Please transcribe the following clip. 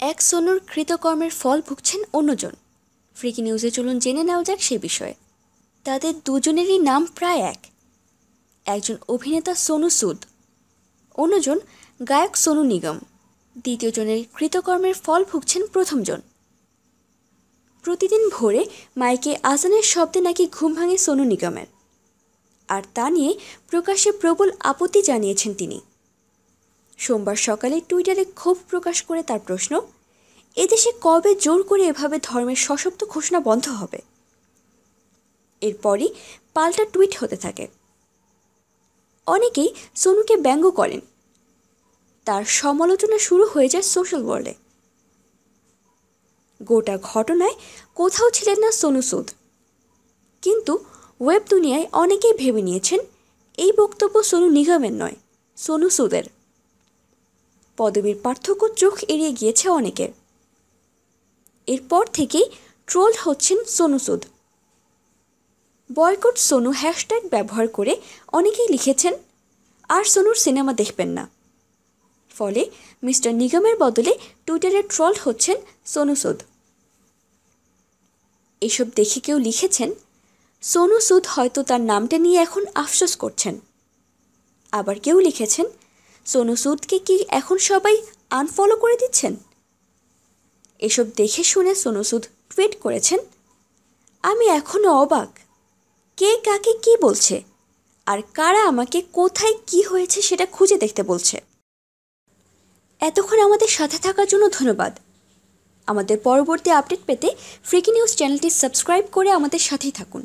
এক সোনুর কৃতকর্মের ফল ভুগছেন অন্যজন। ফ্রিকি নিউজে চলুন জেনে নেওয়া যাক সে বিষয়ে। তাদের দুজনেরই নাম প্রায় এক। একজন অভিনেতা সোনু সুদ, অন্যজন গায়ক সোনু নিগম। দ্বিতীয়জনের কৃতকর্মের ফল ভুগছেন প্রথমজন। প্রতিদিন ভোরে মাইকে আজানের শব্দে নাকি ঘুম ভাঙে সোনু নিগমের। আর তা নিয়ে প্রকাশ্যে প্রবল আপত্তি জানিয়েছেন তিনি। সোমবার সকালে টুইটারে ক্ষোভ প্রকাশ করে তার প্রশ্ন, এদেশে কবে জোর করে এভাবে ধর্মের সশব্দ ঘোষণা বন্ধ হবে? এরপরই পাল্টা টুইট হতে থাকে। অনেকেই সোনুকে ব্যঙ্গ করেন। তার সমালোচনা শুরু হয়ে যায় সোশ্যাল ওয়ার্ল্ডে। গোটা ঘটনায় কোথাও ছিলেন না সোনু সুদ। কিন্তু ওয়েব দুনিয়ায় অনেকেই ভেবে নিয়েছেন, এই বক্তব্য সোনু নিগমের নয়, সোনু সুদের। পদবীর পার্থক্য চোখ এড়িয়ে গিয়েছে অনেকের এরপর থেকেই ট্রোল হচ্ছেন সোনু সুদ। বয়কট সোনু হ্যাশট্যাগ ব্যবহার করে অনেকেই লিখেছেন, আর সোনুর সিনেমা দেখবেন না। ফলে মিস্টার নিগমের বদলে টুইটারে ট্রল হচ্ছেন সোনু সুদ। এসব দেখে কেউ লিখেছেন, সোনু সুদ হয়তো তার নামটা নিয়ে এখন আফসোস করছেন। আবার কেউ লিখেছেন সোনু সুদকে কি এখন সবাই আনফলো করে দিচ্ছেন? এসব দেখে শুনে সোনু সুদ টুইট করেছেন, আমি এখনও অবাক। কে কাকে কি বলছে? আর কারা আমাকে কোথায় কি হয়েছে সেটা খুঁজে দেখতে বলছে? এতক্ষণ আমাদের সাথে থাকার জন্য ধন্যবাদ। আমাদের পরবর্তী আপডেট পেতে ফ্রিকি নিউজ চ্যানেলটি সাবস্ক্রাইব করে আমাদের সাথেই থাকুন।